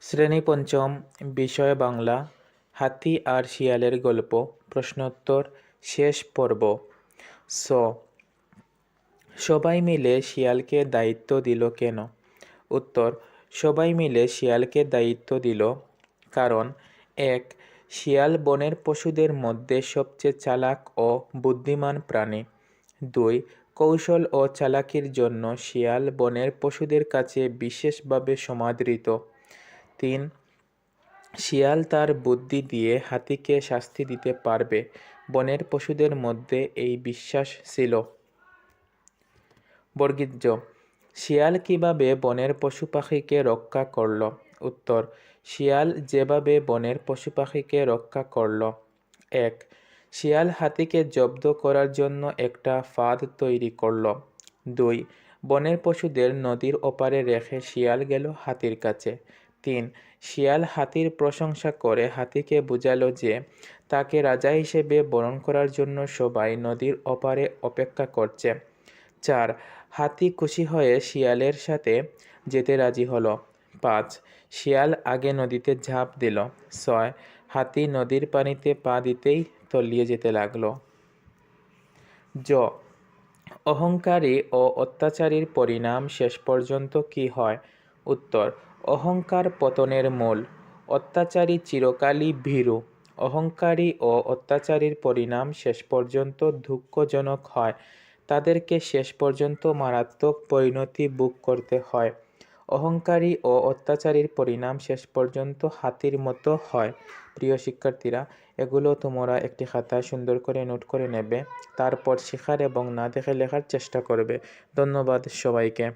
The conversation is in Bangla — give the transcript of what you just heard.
শ্রেণি পঞ্চম বিষয় বাংলা, হাতি আর শিয়ালের গল্প, প্রশ্নোত্তর, শেষ পর্ব। স। সবাই মিলে শিয়ালকে দায়িত্ব দিল কেন? উত্তর, সবাই মিলে শিয়ালকে দায়িত্ব দিল কারণ, এক, শিয়াল বনের পশুদের মধ্যে সবচেয়ে চালাক ও বুদ্ধিমান প্রাণী। দুই, কৌশল ও চালাকির জন্য শিয়াল বনের পশুদের কাছে বিশেষভাবে সমাদৃত। তিন, শিয়াল তার বুদ্ধি দিয়ে হাতিকে শাস্তি দিতে পারবে। বনের পশুদের মধ্যে এই বিশ্বাস ছিল। বর্গিজ্য শিয়াল কীভাবে বনের পশু পাখিকে রক্ষা করল? উত্তর, শিয়াল যেভাবে বনের পশু পাখিকে রক্ষা করল। এক, শিয়াল হাতিকে জব্দ করার জন্য একটা ফাঁদ তৈরি করল। দুই, বনের পশুদের নদীর ওপারে রেখে শিয়াল গেল হাতির কাছে। তিন, শিয়াল হাতির প্রশংসা করে হাতিকে বুঝালো যে তাকে রাজা হিসেবে বরণ করার জন্য সবাই নদীর ওপারে অপেক্ষা করছে। চার, হাতি খুশি হয়ে শিয়ালের সাথে যেতে রাজি হলো। পাঁচ, শিয়াল আগে নদীতে ঝাঁপ দিল। ছয়, হাতি নদীর পানিতে পা দিতেই তলিয়ে যেতে লাগল। জ, অহংকারী ও অত্যাচারীর পরিণাম শেষ পর্যন্ত কি হয়? উত্তর অহংকার পতনের মূল। অত্যাচারী চিরকালই ভীরু। অহংকারী ও অত্যাচারীর পরিণাম শেষ পর্যন্ত দুঃখজনক হয়। তাদেরকে শেষ পর্যন্ত মারাত্মক পরিণতি বুক করতে হয়। অহংকারী ও অত্যাচারীর পরিণাম শেষ পর্যন্ত হাতির মতো হয়। প্রিয় শিক্ষার্থীরা, এগুলো তোমরা একটি খাতায় সুন্দর করে নোট করে নেবে। তারপর শেখার এবং না দেখে লেখার চেষ্টা করবে। ধন্যবাদ সবাইকে।